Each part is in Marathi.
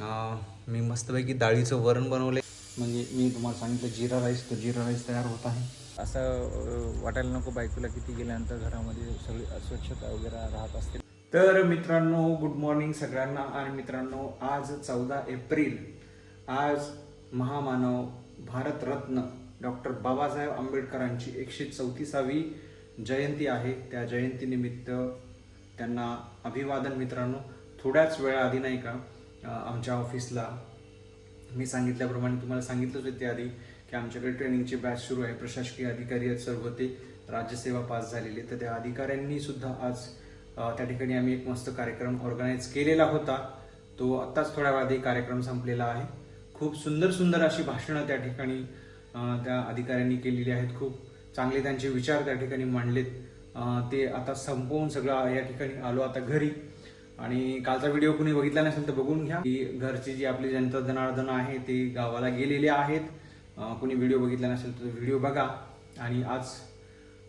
मी मस्तपैकी डाळीचं वरण बनवले म्हणजे मी तुम्हाला सांगितलं जिरा राईस तर जिरा राईस तयार होत आहे. असं वाटायला नको बायकोला किती गेल्यानंतर घरामध्ये सगळी अस्वच्छता वगैरे राहत असते. तर मित्रांनो गुड मॉर्निंग सगळ्यांना आणि मित्रांनो आज चौदा एप्रिल आज महामानव भारतरत्न डॉक्टर बाबासाहेब आंबेडकरांची एकशे चौतीसावी जयंती आहे. त्या जयंतीनिमित्त त्यांना अभिवादन मित्रांनो. थोड्याच वेळाआधी नाही का आमच्या ऑफिसला. मी सांगितल्याप्रमाणे तुम्हाला सांगितलंच होते आधी की आमच्याकडे ट्रेनिंगची बॅच सुरू आहे. प्रशासकीय अधिकारी आहेत सर्व ते राज्यसेवा पास झालेले. तर त्या अधिकाऱ्यांनी सुद्धा आज त्या ठिकाणी आम्ही एक मस्त कार्यक्रम ऑर्गनाईज केलेला होता. तो आत्ताच थोड्या वेळात कार्यक्रम संपलेला आहे. खूप सुंदर सुंदर अशी भाषणं त्या ठिकाणी त्या अधिकाऱ्यांनी केलेली आहेत. खूप चांगले त्यांचे विचार त्या ठिकाणी मांडलेत. ते आता संपवून सगळं या ठिकाणी आलो. आता घरी आणि कालचा व्हिडिओ कुणी बघितला नसेल तर बघून घ्या. की घरची जी आपली जनता जनार्दन आहे ते गावाला गेलेले आहेत. कुणी व्हिडिओ बघितला नसेल तर व्हिडिओ बघा. आणि आज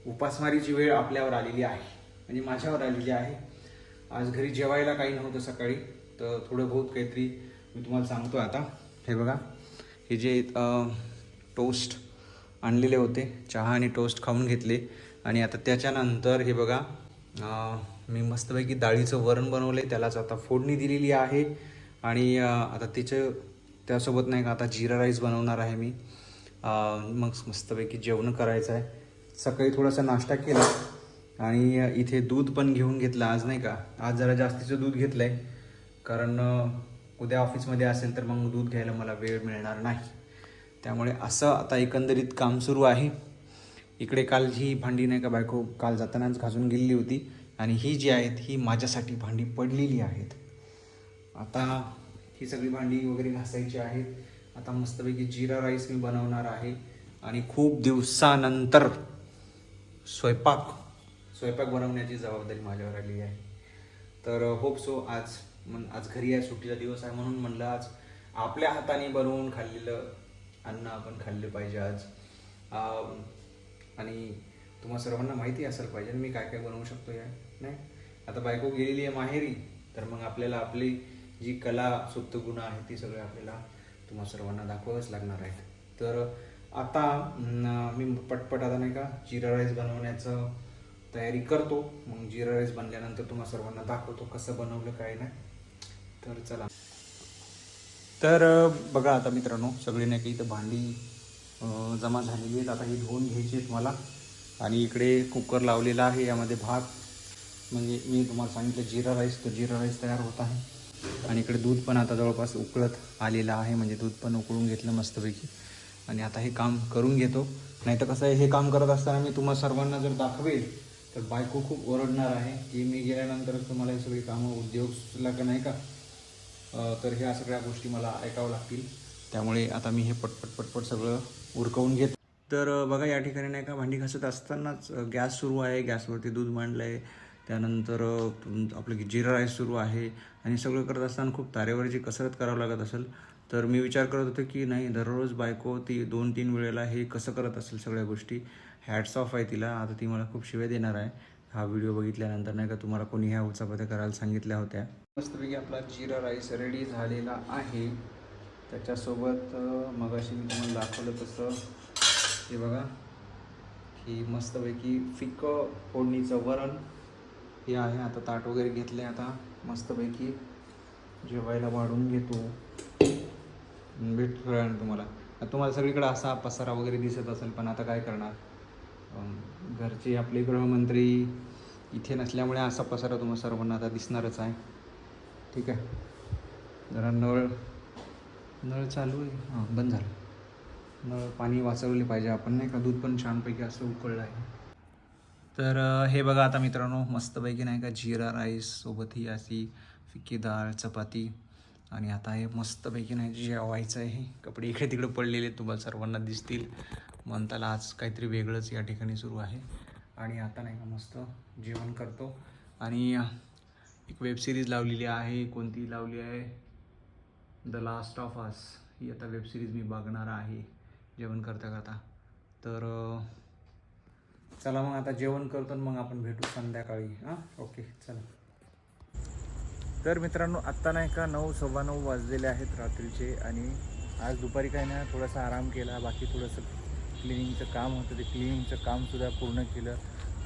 उपासमारीची वेळ आपल्यावर आलेली आहे. म्हणजे माझ्यावर आलेली आहे. आज घरी जेवायला काही नव्हतं सकाळी तर थोडं बहुत काहीतरी मी तुम्हाला सांगतो आता. हे बघा. हे जे टोस्ट आणलेले होते चहा आणि टोस्ट खाऊन घेतले. आणि आता त्याच्यानंतर हे बघा. मी मस्तपैकी डाळीचं वरण बनवलं आहे त्यालाच आता फोडणी दिलेली आहे. आणि आता तिचं त्यासोबत नाही का आता जिरा राईस बनवणार आहे मी. मग मस्तपैकी जेवण करायचं आहे. सकाळी थोडासा नाश्ता केला. आणि इथे दूध पण घेऊन घेतलं आज नाही का. आज जरा जास्तीचं दूध घेतलं आहे कारण उद्या ऑफिसमध्ये असेल तर मग दूध घ्यायला मला वेळ मिळणार नाही. त्यामुळे असं आता एकंदरीत काम सुरू आहे. इकडे काल ही भांडी नाही का बायको काल जातानाच घासून गेलेली होती आणि ही जी आहेत ही माझ्यासाठी भांडी पडलेली आहेत. आता ही सगळी भांडी वगैरे घासायची आहेत. आता मस्तपैकी जिरा राईस मी बनवणार आहे. आणि खूप दिवसानंतर स्वयंपाक स्वयंपाक बनवण्याची जबाबदारी माझ्यावर आली आहे. तर होप सो आज मन आज घरी आहे सुट्टीचा दिवस आहे म्हणून म्हणलं आज आपल्या हाताने बनवून खाल्लेलं अन्न आपण खाल्लं पाहिजे आज. आणि तुम्हा सर्वांना माहिती असेल पाहिजे मी काय काय बनवू शकतो या नाही? आता बायको गेलेली आहे माहेरी तर मग आपल्याला आपली जी कला सुप्त गुण आहे ती सगळे आपल्याला तुम्हा सर्वांना दाखवावंच लागणार आहेत. तर आता मी पटपट आता नाही का जिरा राईस बनवण्याचं तयारी करतो. मग जिरा राईस बनल्यानंतर तुम्हा सर्वांना दाखवतो कसं बनवलं काय नाही. तर चला. तर बघा आता मित्रांनो सगळी नाही का इथं भांडी जमा झालेली आहेत. आता ही धुवून घ्यायची आहेत मला. आणि इकडे कुकर लावलेला आहे. यामध्ये भात. म्हणजे मी तुम्हाला सांगितलं जिरा राईस. तर जिरा राईस तयार होत आहे. आणि इकडे दूध पण आता जवळपास उकळत आलेलं आहे. म्हणजे दूध पण उकळून घेतलं मस्तपैकी. आणि आता हे काम करून घेतो. नाही तर कसं आहे हे काम करत असताना मी तुम्हाला सर्वांना जर दाखवेल तर बायको खूप ओरडणार आहे. की मी गेल्यानंतरच तुम्हाला हे सगळी कामं उद्योग सुचला का नाही का? तर ह्या सगळ्या गोष्टी मला ऐकावं लागतील. त्यामुळे आता मी हे पटपट पटपट सगळं उरकवून घेत. तर बघा या ठिकाणी नाही का भांडी घासत असतानाच गॅस सुरू आहे. गॅसवरती दूध मांडलं आहे त्यानंतर आपलं जिरा राईस सुरू आहे. आणि सगळं करत असताना खूप तारेवरची कसरत करावं लागत असेल. तर मी विचार करत होतो की नाही दररोज बायको ती दोन तीन वेळेला हे कसं करत असेल सगळ्या गोष्टी. हॅट्स ऑफ आहे तिला. आता ती मला खूप शिव्या देणार आहे. हा व्हिडिओ बघितल्यानंतर नाही का तुम्हाला कोणी ह्या उचापत्या करायला सांगितल्या होत्या. मस्तपैकी आपला जिरा राईस रेडी झालेला आहे. त्याच्यासोबत मग अशी मी तुम्हाला दाखवलं तसं. हे बघा. की मस्तपैकी फिकं फोडणीचं वरण हे आहे. आता ताट वगैरे घेतले आता. मस्तपैकी जेवायला वाढून घेतो. भेटतो थोड्या तुम्हाला. तुम्हाला सगळीकडे असा पसारा वगैरे दिसत असेल पण आता काय करणार? घरचे आपले गृहमंत्री इथे नसल्यामुळे असा पसारा तुम्हाला सर्वांना आता दिसणारच आहे. ठीक आहे. जरा नळ नळ चालू आहे. हां बंद झालं. नळ पाणी वाचवले पाहिजे आपण नाही का? दूध पण छानपैकी असं उकळलं आहे. तर हे बघा आता मित्रांनो मस्तपैकी नाही का? जिरा राईस सोबत ही अशी फिक्की डाळ चपाती. आणि आता हे मस्तपैकी नाही जेवायचं आहे कपडे इकडे तिकडे पडलेले आहेत, तुम्हाला सर्वांना दिसतील. म्हणताला आज काहीतरी वेगळंच या ठिकाणी सुरू आहे. आणि आता नाही का मस्त जेवण करतो. आणि एक वेबसिरीज लावलेली आहे कोणती लावली आहे? द लास्ट ऑफ अस ही आता वेबसिरीज मी बघणार आहे जेवण करता करता. तर चला मग आता जेवण करतो आणि मग आपण भेटू संध्याकाळी. हां? ओके चला. तर मित्रांनो आत्ता नाही का नऊ सव्वा नऊ वाजलेले आहेत रात्रीचे आणि आज दुपारी काय ना थोडासा आराम केला. बाकी थोडंसं क्लिनिंगचं काम होतं. ते क्लिनिंगचं कामसुद्धा पूर्ण केलं.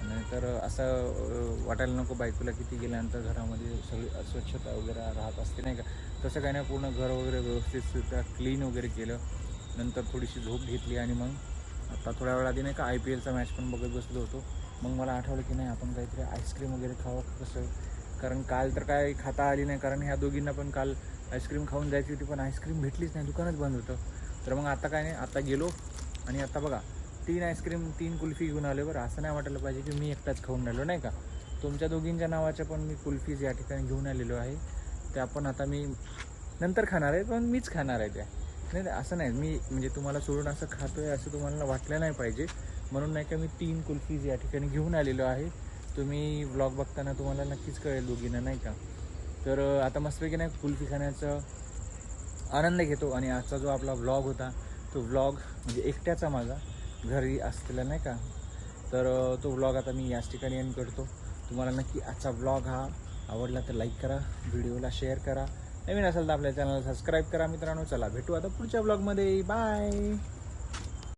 नाहीतर असं वाटायला नको बायकोला किती गेल्यानंतर घरामध्ये सगळी अस्वच्छता वगैरे राहत असते नाही का? तसं काही नाही पूर्ण घर वगैरे व्यवस्थित क्लीन वगैरे केलं. नंतर थोडीशी झोप घेतली आणि मग आता थोड्या वेळ आधी नाही का आय पी एलचा मॅच पण बघत बसलो होतो. मग मला आठवलं की नाही आपण काहीतरी आईस्क्रीम वगैरे खावं कसं? कारण काल तर काय खाता आली नाही कारण ह्या दोघींना पण काल आईस्क्रीम खाऊन जायची होती पण आईस्क्रीम भेटलीच नाही दुकानच बंद होतं. तर मग आता काय नाही आता गेलो आणि आता बघा तीन आईस्क्रीम तीन कुल्फी घेऊन आले बरं. असं नाही वाटायला पाहिजे की मी एकटाच खाऊन राहिलो नाही का? तुमच्या दोघींच्या नावाच्या पण मी कुल्फीज या ठिकाणी घेऊन आलेलो आहे. त्या पण आता मी नंतर खाणार आहे पण मीच खाणार आहे त्या नाही असं नाही. मी म्हणजे तुम्हाला सोडून असं खातो आहे असं तुम्हाला वाटलं नाही पाहिजे. म्हणून नाही का मी तीन कुल्फीज या ठिकाणी घेऊन आलेलो आहे. तुम्ही व्लॉग बघताना तुम्हाला नक्कीच कळेल दोघींना नाही का? तर आता मस्तपैकी नाही कुल्फी खाण्याचा आनंद घेतो. आणि आजचा जो आपला व्लॉग होता तो व्लॉग म्हणजे एकट्याचा माझा. घरी असलेला नाही का? तर तो व्लॉग आता मी याच ठिकाणी एंड करतो. तुम्हाला नक्की आजचा व्लॉग हा आवडला तर लाईक करा व्हिडिओला शेअर करा. नवीन असेल तर आपल्या चॅनलला सबस्क्राईब करा मित्रांनो. चला भेटू आता पुढच्या व्लॉगमध्ये बाय